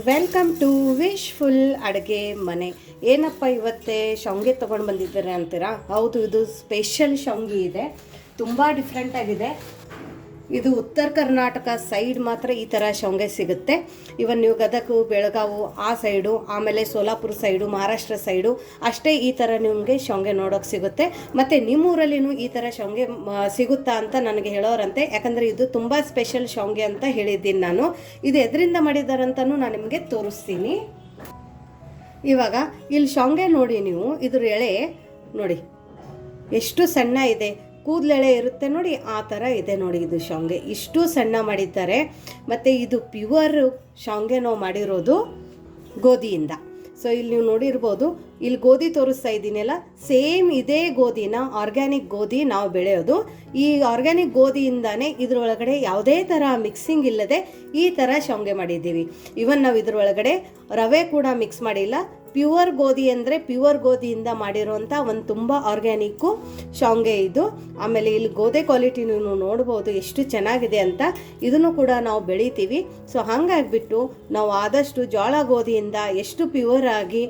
Welcome to wish full ಅಡುಗೆ ಮನೆ. ಏನಪ್ಪ ಇವತ್ತೇ ಶಾವಿಗೆ ತೊಗೊಂಡು ಬಂದಿದ್ದಾರೆ ಅಂತೀರಾ? ಹೌದು, ಇದು ಸ್ಪೆಷಲ್ ಶಾವಿಗೆ ಇದೆ. ತುಂಬ ಡಿಫ್ರೆಂಟ್ ಆಗಿದೆ. ಇದು ಉತ್ತರ ಕರ್ನಾಟಕ ಸೈಡ್ ಮಾತ್ರ ಈ ಥರ ಶಾವಿಗೆ ಸಿಗುತ್ತೆ. ಇವನ್ ನೀವು ಗದಗ, ಬೆಳಗಾವು ಆ ಸೈಡು ಆಮೇಲೆ ಸೋಲಾಪುರ ಸೈಡು ಮಹಾರಾಷ್ಟ್ರ ಸೈಡು ಅಷ್ಟೇ ಈ ಥರ ನಿಮಗೆ ಶಾವಿಗೆ ನೋಡೋಕೆ ಸಿಗುತ್ತೆ. ಮತ್ತು ನಿಮ್ಮೂರಲ್ಲಿನೂ ಈ ಥರ ಶಾವಿಗೆ ಸಿಗುತ್ತಾ ಅಂತ ನನಗೆ ಹೇಳೋರಂತೆ. ಯಾಕಂದರೆ ಇದು ತುಂಬ ಸ್ಪೆಷಲ್ ಶಾವಿಗೆ ಅಂತ ಹೇಳಿದ್ದೀನಿ ನಾನು. ಇದು ಎದರಿಂದ ಮಾಡಿದಾರಂತನೂ ನಾನು ನಿಮಗೆ ತೋರಿಸ್ತೀನಿ. ಇವಾಗ ಇಲ್ಲಿ ಶಾವಿಗೆ ನೋಡಿ ನೀವು. ಇದ್ರ ಎಳೆ, ನೋಡಿ, ಎಷ್ಟು ಸಣ್ಣ ಇದೆ. ಕೂದಲೆಳೆ ಇರುತ್ತೆ ನೋಡಿ, ಆ ಥರ ಇದೆ ನೋಡಿ ಇದು ಶಾವಿಗೆ. ಇಷ್ಟು ಸಣ್ಣ ಮಾಡಿದ್ದಾರೆ. ಮತ್ತು ಇದು ಪ್ಯೂರ್ ಶಾವಿಗೆ ನಾವು ಮಾಡಿರೋದು ಗೋಧಿಯಿಂದ. ಸೊ ಇಲ್ಲಿ ನೀವು ನೋಡಿರ್ಬೋದು, ಇಲ್ಲಿ ಗೋಧಿ ತೋರಿಸ್ತಾ ಇದ್ದೀನಲ್ಲ, ಸೇಮ್ ಇದೇ ಗೋಧಿನ ಆರ್ಗ್ಯಾನಿಕ್ ಗೋಧಿ ನಾವು ಬೆಳೆಯೋದು. ಈ ಆರ್ಗ್ಯಾನಿಕ್ ಗೋಧಿಯಿಂದಾನೇ ಇದ್ರೊಳಗಡೆ ಯಾವುದೇ ಥರ ಮಿಕ್ಸಿಂಗ್ ಇಲ್ಲದೆ ಈ ಥರ ಶಾವಿಗೆ ಮಾಡಿದ್ದೀವಿ. ಇವನ್ ನಾವು ಇದ್ರೊಳಗಡೆ ರವೆ ಕೂಡ ಮಿಕ್ಸ್ ಮಾಡಿಲ್ಲ ಪ್ಯೂರ್ ಗೋಧಿ ಅಂದರೆ ಪ್ಯೂವರ್ ಗೋಧಿಯಿಂದ ಮಾಡಿರೋಂಥ ಒಂದು ತುಂಬ ಆರ್ಗ್ಯಾನಿಕ್ಕು ಶಾಂಗೆ ಇದು. ಆಮೇಲೆ ಇಲ್ಲಿ ಗೋಧಿ ಕ್ವಾಲಿಟಿ ನೀವು ನೋಡ್ಬೋದು ಎಷ್ಟು ಚೆನ್ನಾಗಿದೆ ಅಂತ. ಇದನ್ನು ಕೂಡ ನಾವು ಬೆಳಿತೀವಿ. ಸೊ ಹಾಗಾಗಿಬಿಟ್ಟು ನಾವು ಆದಷ್ಟು ಜೋಳ ಗೋಧಿಯಿಂದ ಎಷ್ಟು ಪ್ಯೂರ್ ಆಗಿ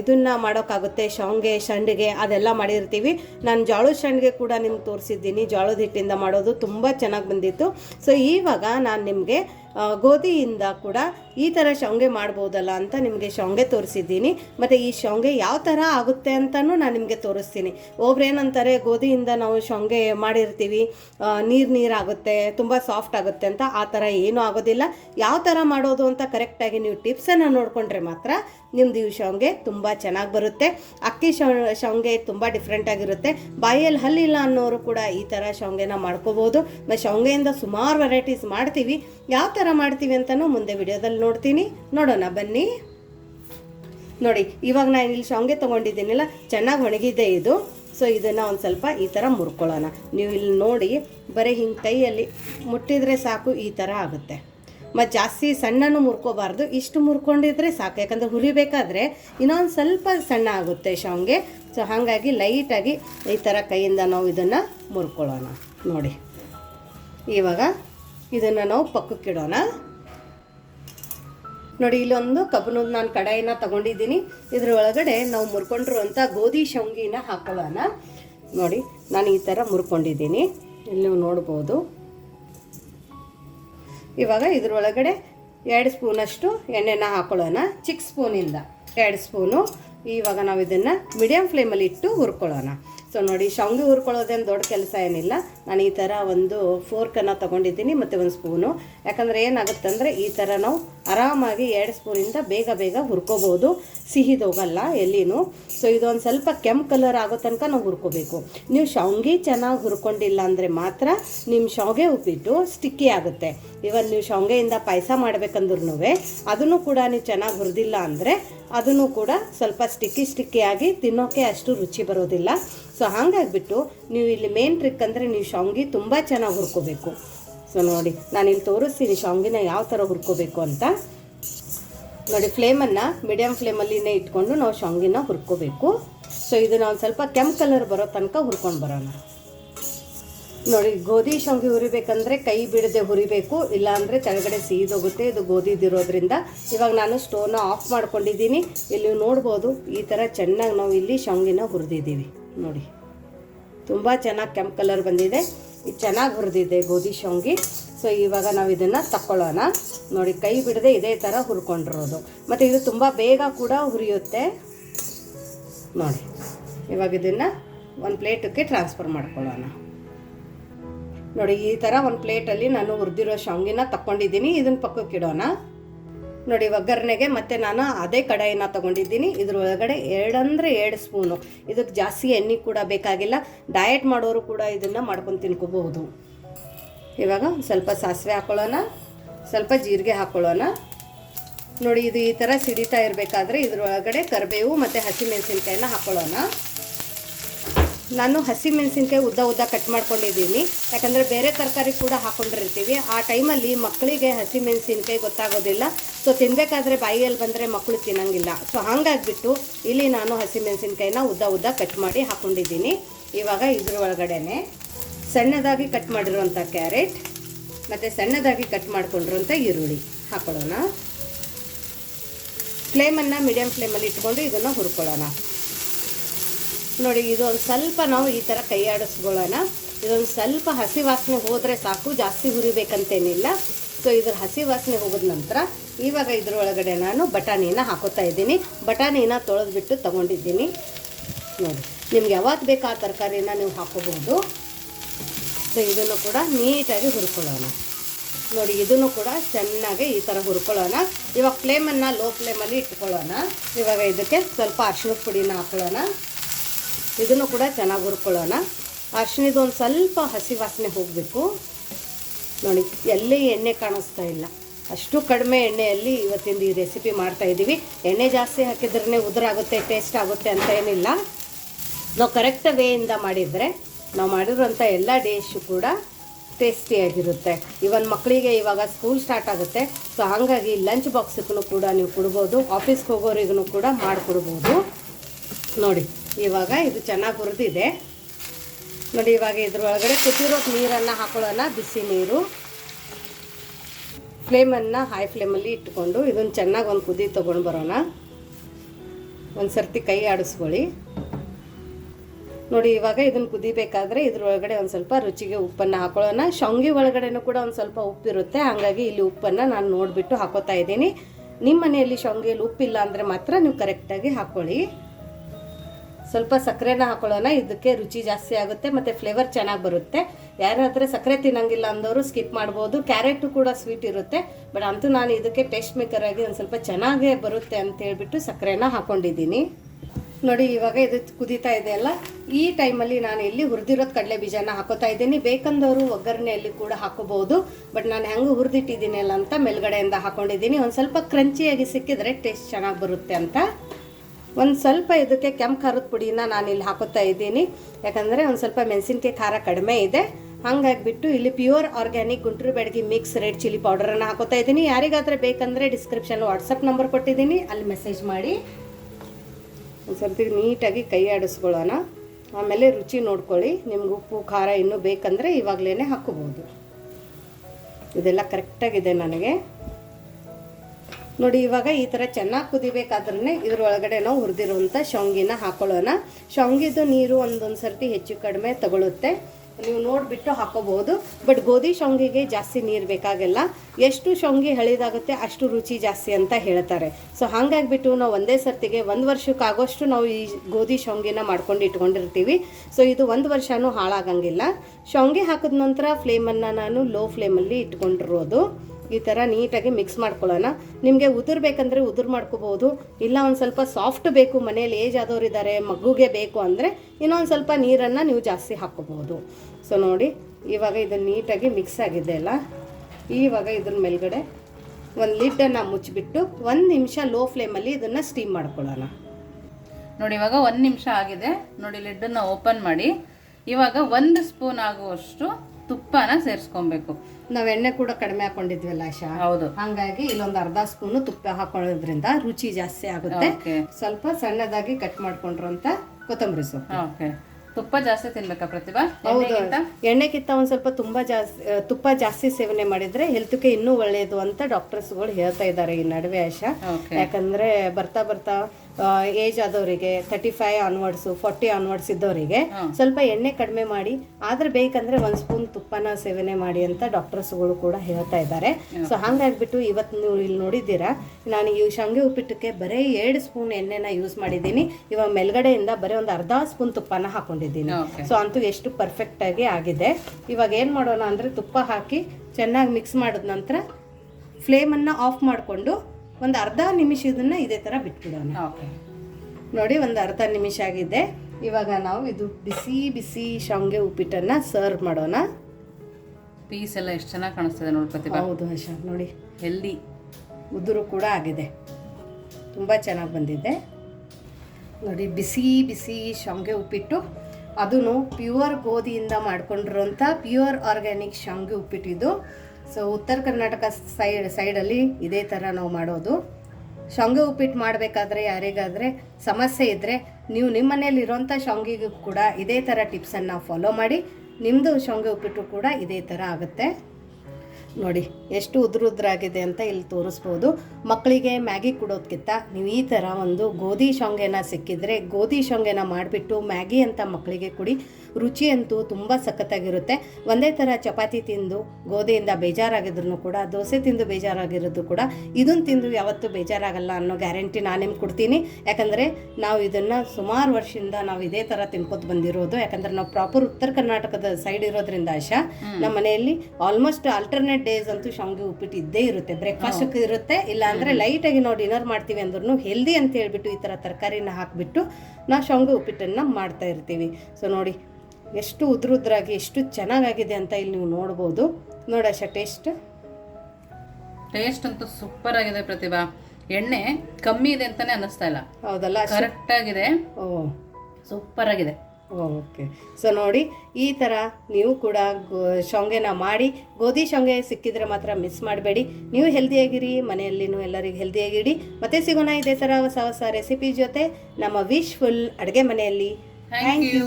ಇದನ್ನ ಮಾಡೋಕ್ಕಾಗುತ್ತೆ, ಶಾವಿಗೆ ಸಂಡಿಗೆ ಅದೆಲ್ಲ ಮಾಡಿರ್ತೀವಿ. ನಾನು ಜೋಳದ ಸಂಡಿಗೆ ಕೂಡ ನಿಮ್ಗೆ ತೋರಿಸಿದ್ದೀನಿ. ಜೋಳದ ಹಿಟ್ಟಿಂದ ಮಾಡೋದು ತುಂಬ ಚೆನ್ನಾಗಿ ಬಂದಿತ್ತು. ಸೊ ಇವಾಗ ನಾನು ನಿಮಗೆ ಗೋಧಿಯಿಂದ ಕೂಡ ಈ ಥರ ಶಾವಿಗೆ ಮಾಡ್ಬೋದಲ್ಲ ಅಂತ ನಿಮಗೆ ಶಾವಿಗೆ ತೋರಿಸಿದ್ದೀನಿ. ಮತ್ತು ಈ ಶಾವಿಗೆ ಯಾವ ಥರ ಆಗುತ್ತೆ ಅಂತಲೂ ನಾನು ನಿಮಗೆ ತೋರಿಸ್ತೀನಿ. ಒಬ್ರು ಏನಂತಾರೆ ಗೋಧಿಯಿಂದ ನಾವು ಶಾವಿಗೆ ಮಾಡಿರ್ತೀವಿ. ನೀರು ನೀರಾಗುತ್ತೆ, ತುಂಬ ಸಾಫ್ಟ್ ಆಗುತ್ತೆ ಅಂತ ಆ ಥರ ಏನೂ ಆಗೋದಿಲ್ಲ. ಯಾವ ಥರ ಮಾಡೋದು ಅಂತ ಕರೆಕ್ಟಾಗಿ ನೀವು ಟಿಪ್ಸನ್ನು ನೋಡಿಕೊಂಡ್ರೆ ಮಾತ್ರ ನಿಮ್ಮದು ಈ ಶಾವಿಗೆ ತುಂಬ ಚೆನ್ನಾಗಿ ಬರುತ್ತೆ. ಅಕ್ಕಿ ಶಾವ್ ಶಾವಿಗೆ ತುಂಬ ಡಿಫ್ರೆಂಟಾಗಿರುತ್ತೆ ಬಾಯಲ್ಲಿ ಹಲ್ಲಿಲ್ಲ ಅನ್ನೋರು ಕೂಡ ಈ ಥರ ಶಾವಿಗೆನ ಮಾಡ್ಕೋಬೋದು. ಮತ್ತು ಶಾವಿಗೆಯಿಂದ ಸುಮಾರು ವೆರೈಟೀಸ್ ಮಾಡ್ತೀವಿ. ಯಾವ ಥರ ಮಾಡ್ತೀವಿ ಅಂತಲೂ ಮುಂದೆ ವಿಡಿಯೋದಲ್ಲಿ ನೋಡ್ತೀನಿ. ನೋಡೋಣ, ಬನ್ನಿ. ನೋಡಿ, ಇವಾಗ ನಾನು ಇಲ್ಲಿ ಶಾವಿಗೆ ತೊಗೊಂಡಿದ್ದೀನಿಲ್ಲ. ಚೆನ್ನಾಗಿ ಒಣಗಿದೆ ಇದು. ಸೊ, ಇದನ್ನು ಒಂದು ಸ್ವಲ್ಪ ಈ ಥರ ಮುರ್ಕೊಳ್ಳೋಣ. ನೀವು ಇಲ್ಲಿ ನೋಡಿ, ಬರೀ ಹಿಂಗೆ ಕೈಯಲ್ಲಿ ಮುಟ್ಟಿದರೆ ಸಾಕು, ಈ ಥರ ಆಗುತ್ತೆ. ಮತ್ತು ಜಾಸ್ತಿ ಸಣ್ಣನೂ ಮುರ್ಕೋಬಾರ್ದು. ಇಷ್ಟು ಮುರ್ಕೊಂಡಿದ್ರೆ ಸಾಕು. ಯಾಕಂದರೆ ಹುರಿಬೇಕಾದ್ರೆ ಇನ್ನೊಂದು ಸ್ವಲ್ಪ ಸಣ್ಣ ಆಗುತ್ತೆ ಶಾವಿಗೆ. ಸೊ ಹಾಗಾಗಿ ಲೈಟಾಗಿ ಈ ಥರ ಕೈಯಿಂದ ನಾವು ಇದನ್ನು ಮುರ್ಕೊಳ್ಳೋಣ. ನೋಡಿ. ಇವಾಗ ಇದನ್ನು ನಾವು ಪಕ್ಕಕ್ಕಿಡೋಣ ನೋಡಿ, ಇಲ್ಲೊಂದು ಕಬ್ಬನದ ನಾನು ಕಡಾಯಿನ ತಗೊಂಡಿದ್ದೀನಿ. ಇದ್ರ ಒಳಗಡೆ ನಾವು ಮುರ್ಕೊಂಡಿರುವಂಥ ಗೋಧಿ ಶಾವಿಗೆನ ಹಾಕೊಳ್ಳೋಣ. ನೋಡಿ, ನಾನು ಈ ಥರ ಮುರ್ಕೊಂಡಿದ್ದೀನಿ. ಇಲ್ಲಿ ನೀವು ನೋಡ್ಬೋದು. ಇವಾಗ ಇದ್ರೊಳಗಡೆ ಎರಡು ಸ್ಪೂನಷ್ಟು ಎಣ್ಣೆನ ಹಾಕೊಳ್ಳೋಣ. ಚಿಕ್ಕ ಸ್ಪೂನಿಂದ. ಎರಡು ಸ್ಪೂನು. ಇವಾಗ ನಾವು ಇದನ್ನು ಮೀಡಿಯಮ್ ಫ್ಲೇಮಲ್ಲಿ ಇಟ್ಟು ಹುರ್ಕೊಳ್ಳೋಣ. ಸೊ ನೋಡಿ, ಶಾವಿಗೆ ಹುರ್ಕೊಳ್ಳೋದೇನು ದೊಡ್ಡ ಕೆಲಸ ಏನಿಲ್ಲ. ನಾನು ಈ ಥರ ಒಂದು ಫೋರ್ಕನ್ನು ತೊಗೊಂಡಿದ್ದೀನಿ, ಮತ್ತು ಒಂದು ಸ್ಪೂನು ಯಾಕಂದರೆ ಏನಾಗುತ್ತೆ ಅಂದರೆ ಈ ಥರ ನಾವು ಆರಾಮಾಗಿ ಎರಡು ಸ್ಪೂನಿಂದ ಬೇಗ ಬೇಗ ಹುರ್ಕೋಬೋದು. ಸಿಹಿದೋಗಲ್ಲ ಎಲ್ಲಿನೂ. ಸೊ ಇದೊಂದು ಸ್ವಲ್ಪ ಕೆಂಪು ಕಲರ್ ಆಗೋ ತನಕ ನಾವು ಹುರ್ಕೋಬೇಕು. ನೀವು ಶಾವಿಗೆ ಚೆನ್ನಾಗಿ ಹುರ್ಕೊಂಡಿಲ್ಲ ಅಂದರೆ ಮಾತ್ರ ನಿಮ್ಮ ಶಾವಿಗೆ ಉಪ್ಪಿಟ್ಟು ಸ್ಟಿಕ್ಕಿ ಆಗುತ್ತೆ. ಇವನ್ ನೀವು ಶಾವಿಗೆಯಿಂದ ಪಾಯಸ ಮಾಡ್ಬೇಕಂದ್ರೂ ಅದನ್ನು ಕೂಡ ನೀವು ಚೆನ್ನಾಗಿ ಹುರಿದಿಲ್ಲ ಅಂದರೆ ಅದನ್ನು ಕೂಡ ಸ್ವಲ್ಪ ಸ್ಟಿಕ್ಕಿ ಸ್ಟಿಕ್ಕಿ ಆಗಿ ತಿನ್ನೋಕ್ಕೆ ಅಷ್ಟು ರುಚಿ ಬರೋದಿಲ್ಲ. ಸೊ ಹಾಗಾಗಿಬಿಟ್ಟು ನೀವು ಇಲ್ಲಿ ಮೇನ್ ಟ್ರಿಕ್ ಅಂದರೆ ನೀವು ಶಾವ್ಗೆ ತುಂಬ ಚೆನ್ನಾಗಿ ಹುರ್ಕೋಬೇಕು. ಸೊ ನೋಡಿ ನಾನು ಇಲ್ಲಿ ತೋರಿಸ್ತೀನಿ ಶಾವಿಗೆನ ಯಾವ ಥರ ಹುರ್ಕೋಬೇಕು ಅಂತ. ನೋಡಿ ಫ್ಲೇಮನ್ನು ಮೀಡಿಯಮ್ ಫ್ಲೇಮಲ್ಲಿನೇ ಇಟ್ಕೊಂಡು ನಾವು ಶಾವಿಗೆನ ಹುರ್ಕೋಬೇಕು. ಸೊ ಇದು ಒಂದು ಸ್ವಲ್ಪ ಕೆಂಪು ಕಲರ್ ಬರೋ ತನಕ ಹುರ್ಕೊಂಡು ಬರೋಣ. ನೋಡಿ, ಗೋಧಿ ಶಾವ್ಗೆ ಹುರಿಬೇಕಂದ್ರೆ ಕೈ ಬಿಡದೆ ಹುರಿಬೇಕು, ಇಲ್ಲಾಂದರೆ ಕೆಳಗಡೆ ಸೀದೋಗುತ್ತೆ, ಇದು ಗೋಧಿದಿರೋದ್ರಿಂದ ಇವಾಗ ನಾನು ಸ್ಟೋವ್ನ ಆಫ್ ಮಾಡ್ಕೊಂಡಿದ್ದೀನಿ. ಇಲ್ಲಿ ನೀವು ನೋಡ್ಬೋದು, ಈ ಥರ ಚೆನ್ನಾಗಿ ನಾವು ಇಲ್ಲಿ ಶಾವ್ಗೆನ ಹುರಿದಿದ್ದೀವಿ. ನೋಡಿ. ತುಂಬ ಚೆನ್ನಾಗಿ ಕೆಂಪು ಕಲರ್ ಬಂದಿದೆ. ಇದು ಚೆನ್ನಾಗಿ ಹುರಿದಿದೆ ಗೋಧಿ ಶೋಂಗಿ. ಸೊ ಇವಾಗ ನಾವು ಇದನ್ನು ತಕ್ಕೊಳ್ಳೋಣ. ನೋಡಿ, ಕೈ ಬಿಡದೆ ಇದೇ ಥರ ಹುರ್ಕೊಂಡಿರೋದು. ಮತ್ತು ಇದು ತುಂಬ ಬೇಗ ಕೂಡ ಹುರಿಯುತ್ತೆ. ನೋಡಿ, ಇವಾಗ ಇದನ್ನು ಒಂದು ಪ್ಲೇಟಕ್ಕೆ ಟ್ರಾನ್ಸ್ಫರ್ ಮಾಡ್ಕೊಳ್ಳೋಣ. ನೋಡಿ, ಈ ಥರ ಒಂದು ಪ್ಲೇಟಲ್ಲಿ ನಾನು ಹುರಿದಿರೋ ಶಾವಿಗೆನ ತಕ್ಕೊಂಡಿದ್ದೀನಿ. ಇದನ್ನ ಪಕ್ಕಕ್ಕೆ ಇಡೋಣ. ನೋಡಿ ಒಗ್ಗರಣೆಗೆ ಮತ್ತೆ ನಾನು ಅದೇ ಕಡಾಯಿನ ತಗೊಂಡಿದ್ದೀನಿ. ಇದ್ರೊಳಗಡೆ ಎರಡಂದರೆ ಎರಡು ಸ್ಪೂನು. ಇದಕ್ಕೆ ಜಾಸ್ತಿ ಎಣ್ಣೆ ಕೂಡ ಬೇಕಾಗಿಲ್ಲ. ಡಯಟ್ ಮಾಡೋರು ಕೂಡ ಇದನ್ನು ಮಾಡ್ಕೊಂಡು ತಿನ್ಕೋಬಹುದು. ಇವಾಗ ಸ್ವಲ್ಪ ಸಾಸಿವೆ ಹಾಕೊಳ್ಳೋಣ. ಸ್ವಲ್ಪ ಜೀರಿಗೆ ಹಾಕೊಳ್ಳೋಣ. ನೋಡಿ, ಇದು ಈ ಥರ ಸಿಡಿತಾ ಇರಬೇಕಾದ್ರೆ ಇದ್ರೊಳಗಡೆ ಕರಿಬೇವು ಮತ್ತು ಹಸಿಮೆಣಸಿನ್ಕಾಯಿನ ಹಾಕೊಳ್ಳೋಣ. ನಾನು ಹಸಿ ಮೆಣಸಿನ್ಕಾಯಿ ಉದ್ದ ಉದ್ದ ಕಟ್ ಮಾಡ್ಕೊಂಡಿದ್ದೀನಿ. ಯಾಕಂದರೆ ಬೇರೆ ತರಕಾರಿ ಕೂಡ ಹಾಕ್ಕೊಂಡಿರ್ತೀವಿ ಆ ಟೈಮಲ್ಲಿ ಮಕ್ಕಳಿಗೆ ಹಸಿ ಮೆಣಸಿನ್ಕಾಯಿ ಗೊತ್ತಾಗೋದಿಲ್ಲ. ಸೊ ತಿನ್ನಬೇಕಾದ್ರೆ ಬಾಯಿಯಲ್ಲಿ ಬಂದರೆ ಮಕ್ಕಳು ತಿನ್ನಂಗಿಲ್ಲ. ಸೊ ಹಾಗಾಗಿಬಿಟ್ಟು ಇಲ್ಲಿ ನಾನು ಹಸಿ ಮೆಣಸಿನ್ಕಾಯಿನ ಉದ್ದ ಉದ್ದ ಕಟ್ ಮಾಡಿ ಹಾಕ್ಕೊಂಡಿದ್ದೀನಿ ಇವಾಗ ಇದ್ರ ಒಳಗಡೆನೆ ಸಣ್ಣದಾಗಿ ಕಟ್ ಮಾಡಿರುವಂಥ ಕ್ಯಾರೆಟ್, ಮತ್ತು ಸಣ್ಣದಾಗಿ ಕಟ್ ಮಾಡಿಕೊಂಡಿರುವಂಥ ಈರುಳ್ಳಿ ಹಾಕೊಳ್ಳೋಣ. ಫ್ಲೇಮನ್ನು ಮೀಡಿಯಮ್ ಫ್ಲೇಮಲ್ಲಿ ಇಟ್ಕೊಂಡು ಇದನ್ನು ಹುರ್ಕೊಳ್ಳೋಣ. ನೋಡಿ ಇದು ಸ್ವಲ್ಪ ನಾವು ಈ ಥರ ಕೈ ಆಡಿಸ್ಕೊಳ್ಳೋಣ. ಇದೊಂದು ಸ್ವಲ್ಪ ಹಸಿ ವಾಸನೆ ಹೋದರೆ ಸಾಕು, ಜಾಸ್ತಿ ಹುರಿಬೇಕಂತೇನಿಲ್ಲ. ಸೊ ಇದ್ರ ಹಸಿ ವಾಸನೆ ಹೋಗಿದ ನಂತರ ಇವಾಗ ಇದ್ರೊಳಗಡೆ ನಾನು ಬಟಾಣಿನ ಹಾಕೋತಾ ಇದ್ದೀನಿ. ಬಟಾಣಿನ ತೊಳೆದ್ಬಿಟ್ಟು ತೊಗೊಂಡಿದ್ದೀನಿ. ನೋಡಿ, ನಿಮ್ಗೆ ಯಾವಾಗ ಬೇಕು ಆ ತರಕಾರಿನ ನೀವು ಹಾಕೋಬಹುದು. ಸೊ ಇದನ್ನು ಕೂಡ ನೀಟಾಗಿ ಹುರ್ಕೊಳ್ಳೋಣ. ನೋಡಿ, ಇದನ್ನು ಕೂಡ ಚೆನ್ನಾಗಿ ಈ ಥರ ಹುರ್ಕೊಳ್ಳೋಣ. ಇವಾಗ ಫ್ಲೇಮನ್ನು ಲೋ ಫ್ಲೇಮಲ್ಲಿ ಇಟ್ಕೊಳ್ಳೋಣ. ಇವಾಗ ಇದಕ್ಕೆ ಸ್ವಲ್ಪ ಅರ್ಶಿನ ಪುಡಿನ ಹಾಕೊಳ್ಳೋಣ. ಇದನ್ನು ಕೂಡ ಚೆನ್ನಾಗಿ ಹುರ್ಕೊಳ್ಳೋಣ. ಅರಿಶಿಣದ ಒಂದು ಸ್ವಲ್ಪ ಹಸಿ ವಾಸನೆ ಹೋಗಬೇಕು. ನೋಡಿ, ಎಲ್ಲಿ ಎಣ್ಣೆ ಕಾಣಿಸ್ತಾ ಇಲ್ಲ. ಅಷ್ಟು ಕಡಿಮೆ ಎಣ್ಣೆಯಲ್ಲಿ ಇವತ್ತಿಂದ ಈ ರೆಸಿಪಿ ಮಾಡ್ತಾ ಇದ್ದೀವಿ ಎಣ್ಣೆ ಜಾಸ್ತಿ ಹಾಕಿದ್ರೇ ಉದುರಾಗುತ್ತೆ ಟೇಸ್ಟ್ ಆಗುತ್ತೆ ಅಂತ ಏನಿಲ್ಲ. ನಾವು ಕರೆಕ್ಟ್ ವೇಯಿಂದ ಮಾಡಿದರೆ, ನಾವು ಮಾಡಿರೋಂಥ ಎಲ್ಲ ಡಿಶು ಕೂಡ ಟೇಸ್ಟಿಯಾಗಿರುತ್ತೆ ಇವನ್ ಮಕ್ಕಳಿಗೆ ಇವಾಗ ಸ್ಕೂಲ್ ಸ್ಟಾರ್ಟ್ ಆಗುತ್ತೆ. ಸೊ ಹಾಗಾಗಿ ಲಂಚ್ ಬಾಕ್ಸಿಗೂ ಕೂಡ ನೀವು ಕೊಡ್ಬೋದು ಆಫೀಸ್ಗೆ ಹೋಗೋರಿಗೂ ಕೂಡ ಮಾಡಿಕೊಡ್ಬೋದು. ನೋಡಿ. ಇವಾಗ ಇದು ಚೆನ್ನಾಗಿ ಹುರಿದಿದೆ. ನೋಡಿ ಇವಾಗ ಇದ್ರೊಳಗಡೆ ಕುಟ್ಟಿರೋ ನೀರನ್ನು ಹಾಕೊಳ್ಳೋಣ, ಬಿಸಿ ನೀರು. ಫ್ಲೇಮನ್ನು ಹೈ ಫ್ಲೇಮಲ್ಲಿ ಇಟ್ಕೊಂಡು ಇದನ್ನು ಚೆನ್ನಾಗಿ ಒಂದು ಕುದಿ ತೊಗೊಂಡು ಬರೋಣ. ಒಂದು ಸರ್ತಿ ಕೈ ಆಡಿಸ್ಕೊಳ್ಳಿ. ನೋಡಿ ಇವಾಗ ಇದನ್ನು ಕುದಿಬೇಕಾದ್ರೆ ಇದ್ರೊಳಗಡೆ ಒಂದು ಸ್ವಲ್ಪ ರುಚಿಗೆ ಉಪ್ಪನ್ನು ಹಾಕೊಳ್ಳೋಣ. ಶೊಂಗಿ ಒಳಗಡೆನೂ ಕೂಡ ಒಂದು ಸ್ವಲ್ಪ ಉಪ್ಪಿರುತ್ತೆ. ಹಾಗಾಗಿ ಇಲ್ಲಿ ಉಪ್ಪನ್ನು ನಾನು ನೋಡಿಬಿಟ್ಟು ಹಾಕೋತಾ ಇದ್ದೀನಿ. ನಿಮ್ಮ ಮನೆಯಲ್ಲಿ ಶೊಂಗಿಯಲ್ಲಿ ಉಪ್ಪಿಲ್ಲ ಅಂದರೆ ಮಾತ್ರ ನೀವು ಕರೆಕ್ಟಾಗಿ ಹಾಕ್ಕೊಳ್ಳಿ ಸ್ವಲ್ಪ ಸಕ್ಕರೆನ ಹಾಕೊಳ್ಳೋಣ, ಇದಕ್ಕೆ ರುಚಿ ಜಾಸ್ತಿ ಆಗುತ್ತೆ ಮತ್ತು ಫ್ಲೇವರ್ ಚೆನ್ನಾಗಿ ಬರುತ್ತೆ. ಯಾರಾದರೆ ಸಕ್ಕರೆ ತಿನ್ನಂಗಿಲ್ಲ ಅಂದವರು ಸ್ಕಿಪ್ ಮಾಡ್ಬೋದು. ಕ್ಯಾರೆಟು ಕೂಡ ಸ್ವೀಟ್ ಇರುತ್ತೆ ಬಟ್ ಅಂತೂ ನಾನು ಇದಕ್ಕೆ ಟೇಸ್ಟ್ ಮೇಕರ್ ಆಗಿ ಒಂದು ಸ್ವಲ್ಪ ಚೆನ್ನಾಗೇ ಬರುತ್ತೆ ಅಂತ ಹೇಳಿಬಿಟ್ಟು ಸಕ್ಕರೆನ ಹಾಕೊಂಡಿದ್ದೀನಿ. ನೋಡಿ, ಇವಾಗ ಇದು ಕುದೀತಾ ಇದೆ ಅಲ್ಲ? ಈ ಟೈಮಲ್ಲಿ ನಾನು ಇಲ್ಲಿ ಹುರಿದಿರೋದು ಕಡಲೆ ಬೀಜನ ಹಾಕೋತಾ ಇದ್ದೀನಿ. ಬೇಕಂದವರು ಒಗ್ಗರಣೆಯಲ್ಲಿ ಕೂಡ ಹಾಕೋಬಹುದು ಬಟ್ ನಾನು ಹೆಂಗೆ ಹುರಿದಿಟ್ಟಿದ್ದೀನಲ್ಲ ಅಂತ ಮೇಲ್ಗಡೆಯಿಂದ ಹಾಕೊಂಡಿದ್ದೀನಿ. ಒಂದು ಸ್ವಲ್ಪ ಕ್ರಂಚಿಯಾಗಿ ಸಿಕ್ಕಿದ್ರೆ ಟೇಸ್ಟ್ ಚೆನ್ನಾಗಿ ಬರುತ್ತೆ ಅಂತ. ಒಂದು ಸ್ವಲ್ಪ ಇದಕ್ಕೆ ಕೆಂಪು ಖಾರದ ಪುಡಿನ ನಾನು ಇಲ್ಲಿ ಹಾಕೋತಾ ಇದ್ದೀನಿ. ಯಾಕಂದರೆ ಒಂದು ಸ್ವಲ್ಪ ಮೆಣಸಿನ್ಕಾಯಿ ಖಾರ ಕಡಿಮೆ ಇದೆ. ಹಂಗಾಗಿಬಿಟ್ಟು ಇಲ್ಲಿ pure organic Guntur Byadgi mix red chilli ಪೌಡರನ್ನು ಹಾಕೋತಾ ಇದ್ದೀನಿ. ಯಾರಿಗಾದ್ರೆ ಬೇಕಂದರೆ ಡಿಸ್ಕ್ರಿಪ್ಷನ್ ವಾಟ್ಸಪ್ ನಂಬರ್ ಕೊಟ್ಟಿದ್ದೀನಿ. ಅಲ್ಲಿ ಮೆಸೇಜ್ ಮಾಡಿ. ಒಂದು ಸ್ವಲ್ಪ ನೀಟಾಗಿ ಕೈ ಆಡಿಸ್ಕೊಳ್ಳೋಣ. ಆಮೇಲೆ ರುಚಿ ನೋಡ್ಕೊಳ್ಳಿ. ನಿಮ್ಗೆ ಉಪ್ಪು, ಖಾರ ಇನ್ನೂ ಬೇಕಂದರೆ ಇವಾಗಲೇ ಹಾಕೋಬೋದು ಇದೆಲ್ಲ ಕರೆಕ್ಟಾಗಿದೆ ನನಗೆ. ನೋಡಿ, ಇವಾಗ ಈ ಥರ ಚೆನ್ನಾಗಿ ಕುದಿಬೇಕಾದ್ರೆ ಇದ್ರೊಳಗಡೆ ನಾವು ಹುರಿದಿರುವಂಥ ಶೊಂಗಿನ ಹಾಕೊಳ್ಳೋಣ. ಶೊಂಗಿದು ನೀರು ಒಂದೊಂದು ಸರ್ತಿ ಹೆಚ್ಚು ಕಡಿಮೆ ತಗೊಳುತ್ತೆ. ನೀವು ನೋಡಿಬಿಟ್ಟು ಹಾಕೋಬಹುದು. ಬಟ್ ಗೋಧಿ ಶೊಂಗಿಗೆ ಜಾಸ್ತಿ ನೀರು ಬೇಕಾಗಿಲ್ಲ. ಎಷ್ಟು ಶೊಂಗಿ ಹಳಿದಾಗುತ್ತೆ ಅಷ್ಟು ರುಚಿ ಜಾಸ್ತಿ ಅಂತ ಹೇಳ್ತಾರೆ. ಸೊ ಹಾಗಾಗಿಬಿಟ್ಟು ನಾವು ಒಂದೇ ಸರ್ತಿಗೆ ಒಂದು ವರ್ಷಕ್ಕಾಗೋಷ್ಟು ನಾವು ಈ ಗೋಧಿ ಶೊಂಗಿನ ಮಾಡ್ಕೊಂಡು ಇಟ್ಕೊಂಡಿರ್ತೀವಿ. ಸೊ ಇದು ಒಂದು ವರ್ಷನೂ ಹಾಳಾಗಂಗಿಲ್ಲ. ಶೊಂಗಿ ಹಾಕಿದ ನಂತರ ಫ್ಲೇಮನ್ನು ನಾನು ಲೋ ಫ್ಲೇಮಲ್ಲಿ ಇಟ್ಕೊಂಡಿರೋದು. ಈ ಥರ ನೀಟಾಗಿ ಮಿಕ್ಸ್ ಮಾಡ್ಕೊಳ್ಳೋಣ. ನಿಮಗೆ ಉದುರು ಬೇಕಂದರೆ ಉದುರು ಮಾಡ್ಕೋಬೋದು. ಇಲ್ಲ ಒಂದು ಸ್ವಲ್ಪ ಸಾಫ್ಟ್ ಬೇಕು, ಮನೇಲಿ ಏಜ್ ಆದವ್ರು ಇದ್ದಾರೆ ಮಗುಗೆ ಬೇಕು ಅಂದರೆ ಇನ್ನೊಂದು ಸ್ವಲ್ಪ ನೀರನ್ನು ನೀವು ಜಾಸ್ತಿ ಹಾಕೋಬೋದು ಸೊ ನೋಡಿ, ಇವಾಗ ಇದು ನೀಟಾಗಿ ಮಿಕ್ಸ್ ಆಗಿದೆ ಅಲ್ಲ? ಇವಾಗ ಇದ್ರ ಮೇಲ್ಗಡೆ ಒಂದು ಲಿಡ್ಡನ್ನು ಮುಚ್ಚಿಬಿಟ್ಟು ಒಂದು ನಿಮಿಷ ಲೋ ಫ್ಲೇಮಲ್ಲಿ ಇದನ್ನು ಸ್ಟೀಮ್ ಮಾಡ್ಕೊಳ್ಳೋಣ. ನೋಡಿ, ಇವಾಗ ಒಂದು ನಿಮಿಷ ಆಗಿದೆ. ನೋಡಿ ಲಿಡ್ಡನ್ನು ಓಪನ್ ಮಾಡಿ. ಇವಾಗ ಒಂದು ಸ್ಪೂನ್ ಆಗುವಷ್ಟು ತುಪ್ಪನ ಸೇರಿಸ್ಕೊಬೇಕು. ನಾವು ಎಣ್ಣೆ ಕೂಡ ಕಡಿಮೆ ಹಾಕೊಂಡಿದ್ವಲ್ಲ ಆಶಾ? ಹೌದು. ಹಂಗಾಗಿ ಇಲ್ಲೊಂದು ಅರ್ಧ ಸ್ಪೂನ್ ತುಪ್ಪ ಹಾಕೊಳ್ಳೋದ್ರಿಂದ ರುಚಿ ಜಾಸ್ತಿ ಆಗುತ್ತೆ. ಸ್ವಲ್ಪ ಸಣ್ಣದಾಗಿ ಕಟ್ ಮಾಡ್ಕೊಂಡಿರೋಂಥ ಕೊತ್ತಂಬರಿ ಸೊಪ್ಪು. ಓಕೆ. ತುಪ್ಪ ಜಾಸ್ತಿ ತಿನ್ಬೇಕಾ ಪ್ರತಿಭಾ? ಹೌದು. ಎಣ್ಣೆಗಿಂತ? ಒಂದ್ ಒಂದು ಸ್ವಲ್ಪ ತುಂಬಾ ಜಾಸ್ತಿ ತುಪ್ಪ ಜಾಸ್ತಿ ಸೇವನೆ ಮಾಡಿದ್ರೆ ಹೆಲ್ತ್ಗೆ ಇನ್ನೂ ಒಳ್ಳೆಯದು ಅಂತ ಡಾಕ್ಟರ್ಸ್ಗಳು ಹೇಳ್ತಾ ಇದ್ದಾರೆ ಈ ನಡುವೆ ಆಶಾ. ಯಾಕಂದ್ರೆ ಬರ್ತಾ ಬರ್ತಾ age ಆದವರಿಗೆ thirty five onwards forty onwards ಇದ್ದವರಿಗೆ ಸ್ವಲ್ಪ ಎಣ್ಣೆ ಕಡಿಮೆ ಮಾಡಿ ಆದ್ರೆ ಬೇಕಂದ್ರೆ ಒಂದು ಸ್ಪೂನ್ ತುಪ್ಪನ ಸೇವನೆ ಮಾಡಿ ಅಂತ ಡಾಕ್ಟರ್ಸ್ಗಳು ಕೂಡ ಹೇಳ್ತಾ ಇದ್ದಾರೆ. ಸೊ ಹಾಗಾಗಿಬಿಟ್ಟು ಇವತ್ತು ನೀವು ಇಲ್ಲಿ ನೋಡಿದ್ದೀರಾ ನಾನು ಈ ಶಂಗೆ ಉಪ್ಪಿಟ್ಟಕ್ಕೆ ಬರೀ ಎರಡು ಸ್ಪೂನ್ ಎಣ್ಣೆನ ಯೂಸ್ ಮಾಡಿದ್ದೀನಿ. ಇವಾಗ ಮೇಲ್ಗಡೆಯಿಂದ ಬರೀ ಒಂದು ಅರ್ಧ ಸ್ಪೂನ್ ತುಪ್ಪನ ಹಾಕೊಂಡಿದ್ದೀನಿ. ಸೊ ಅಂತೂ ಎಷ್ಟು ಪರ್ಫೆಕ್ಟ್ ಆಗಿ ಆಗಿದೆ. ಇವಾಗ ಏನು ಮಾಡೋಣ ಅಂದರೆ ತುಪ್ಪ ಹಾಕಿ ಚೆನ್ನಾಗಿ ಮಿಕ್ಸ್ ಮಾಡಿದ ನಂತರ ಫ್ಲೇಮನ್ನು ಆಫ್ ಮಾಡಿಕೊಂಡು ಒಂದು ಅರ್ಧ ನಿಮಿಷ ಇದನ್ನು ಇದೇ ಥರ ಬಿಟ್ಬಿಡೋಣ. ನೋಡಿ ಒಂದು ಅರ್ಧ ನಿಮಿಷ ಆಗಿದೆ. ಇವಾಗ ನಾವು ಇದು ಬಿಸಿ ಬಿಸಿ ಶಾವಿಗೆ ಉಪ್ಪಿಟ್ಟನ್ನು ಸರ್ವ್ ಮಾಡೋಣ. ಪೀಸ್ ಎಲ್ಲ ಎಷ್ಟು ಚೆನ್ನಾಗಿ ಕಾಣಿಸ್ತದೆ ನೋಡಿ ಪ್ರತಿಭಾ. ಹೌದು ಆಶಾ ನೋಡಿ ಹೆಲ್ದಿ. ಉದುರು ಕೂಡ ಆಗಿದೆ. ತುಂಬ ಚೆನ್ನಾಗಿ ಬಂದಿದೆ. ನೋಡಿ ಬಿಸಿ ಬಿಸಿ ಶಾವಿಗೆ ಉಪ್ಪಿಟ್ಟು. ಅದೂ ಪ್ಯೂರ್ ಗೋಧಿಯಿಂದ ಮಾಡ್ಕೊಂಡಿರೋಂಥ ಪ್ಯೂರ್ ಆರ್ಗ್ಯಾನಿಕ್ ಶಾವಿಗೆ ಉಪ್ಪಿಟ್ಟಿದ್ದು. ಸೊ ಉತ್ತರ ಕರ್ನಾಟಕ ಸೈಡ್ ಸೈಡಲ್ಲಿ ಇದೇ ಥರ ನಾವು ಮಾಡೋದು. ಶೊಂಗೆ ಉಪ್ಪಿಟ್ಟು ಮಾಡಬೇಕಾದ್ರೆ ಯಾರಿಗಾದರೆ ಸಮಸ್ಯೆ ಇದ್ದರೆ ನೀವು ನಿಮ್ಮ ಮನೆಯಲ್ಲಿರುವಂಥ ಶಾವಿಗೆಗೂ ಕೂಡ ಇದೇ ಥರ ಟಿಪ್ಸನ್ನು ಫಾಲೋ ಮಾಡಿ. ನಿಮ್ಮದು ಶಾವಿಗೆ ಉಪ್ಪಿಟ್ಟು ಕೂಡ ಇದೇ ಥರ ಆಗುತ್ತೆ. ನೋಡಿ, ಎಷ್ಟು ಉದ್ರ ಉದ್ರಾಗಿದೆ ಅಂತ ಇಲ್ಲಿ ತೋರಿಸ್ಬೋದು. ಮಕ್ಕಳಿಗೆ ಮ್ಯಾಗಿ ಕೊಡೋದಕ್ಕಿಂತ ನೀವು ಈ ಥರ ಒಂದು ಗೋಧಿ ಶೊಂಗೆನ ಸಿಕ್ಕಿದ್ರೆ ಗೋಧಿ ಶೊಂಗೆನ ಮಾಡಿಬಿಟ್ಟು ಮ್ಯಾಗಿ ಅಂತ ಮಕ್ಕಳಿಗೆ ಕೊಡಿ. ರುಚಿ ಅಂತೂ ತುಂಬ ಸಖತ್ತಾಗಿರುತ್ತೆ. ಒಂದೇ ಥರ ಚಪಾತಿ ತಿಂದು ಗೋಧಿಯಿಂದ ಬೇಜಾರಾಗಿದ್ರು ಕೂಡ ದೋಸೆ ತಿಂದು ಬೇಜಾರಾಗಿರೋದು ಕೂಡ ಇದನ್ನು ತಿಂದು ಯಾವತ್ತೂ ಬೇಜಾರಾಗಲ್ಲ ಅನ್ನೋ ಗ್ಯಾರಂಟಿ ನಾನು ನಿಮ್ಗೆ ಕೊಡ್ತೀನಿ. ಯಾಕಂದರೆ ನಾವು ಇದನ್ನು ಸುಮಾರು ವರ್ಷದಿಂದ ನಾವು ಇದೇ ಥರ ತಿನ್ಕೋತ ಬಂದಿರೋದು. ಯಾಕಂದರೆ ನಾವು ಪ್ರಾಪರ್ ಉತ್ತರ ಕರ್ನಾಟಕದ ಸೈಡ್ ಇರೋದ್ರಿಂದ ಆಶಾ ನಮ್ಮ ಮನೆಯಲ್ಲಿ ಆಲ್ಮೋಸ್ಟ್ ಆಲ್ಟರ್ನೇಟ್ ಡೇಸ್ ಅಂತೂ ಶಾವಿಗೆ ಉಪ್ಪಿಟ್ಟು ಇದ್ದೇ ಇರುತ್ತೆ. ಬ್ರೇಕ್ಫಾಸ್ಟ್ ಇರುತ್ತೆ ಇಲ್ಲ ಅಂದರೆ ಲೈಟಾಗಿ ನಾವು ಡಿನ್ನರ್ ಮಾಡ್ತೀವಿ ಅಂದ್ರೂ ಹೆಲ್ದಿ ಅಂತ ಹೇಳ್ಬಿಟ್ಟು ಈ ಥರ ತರಕಾರಿನ ಹಾಕಿಬಿಟ್ಟು ನಾವು ಶಾವಿಗೆ ಉಪ್ಪಿಟ್ಟನ್ನು ಮಾಡ್ತಾ ಇರ್ತೀವಿ. ಸೊ ನೋಡಿ ಎಷ್ಟು ಉದ್ರುದ್ರಾಗಿ ಎಷ್ಟು ಚೆನ್ನಾಗಾಗಿದೆ ಅಂತ ಇಲ್ಲಿ ನೀವು ನೋಡ್ಬೋದು. ನೋಡಶ ಟೇಸ್ಟ್ ಟೇಸ್ಟ್ ಅಂತೂ ಸೂಪರ್ ಆಗಿದೆ ಪ್ರತಿಭಾ. ಎಣ್ಣೆ ಕಮ್ಮಿ ಇದೆ ಅಂತಾನೆ ಅನ್ನಿಸ್ತಾ ಇಲ್ಲ. ಹೌದಲ್ಲ? ಕರೆಕ್ಟ್ ಆಗಿದೆ. ಓ. ಸೂಪರ್ ಆಗಿದೆ. ಓಕೆ. ಸೊ ನೋಡಿ ಈ ಥರ ನೀವು ಕೂಡ ಶೊಂಗೆನ ಮಾಡಿ ಗೋಧಿ ಶೊಂಗೆ ಸಿಕ್ಕಿದ್ರೆ ಮಾತ್ರ ಮಿಸ್ ಮಾಡಬೇಡಿ. ನೀವು ಹೆಲ್ದಿಯಾಗಿರಿ ಮನೆಯಲ್ಲಿನೂ ಎಲ್ಲರಿಗೂ ಹೆಲ್ದಿಯಾಗಿಡಿ ಮತ್ತೆ ಸಿಗೋಣ ಇದೇ ಥರ ಹೊಸ ಹೊಸ ರೆಸಿಪಿ ಜೊತೆ ನಮ್ಮ ವಿಶ್ ಫುಲ್ ಅಡುಗೆ ಮನೆಯಲ್ಲಿ. Thank you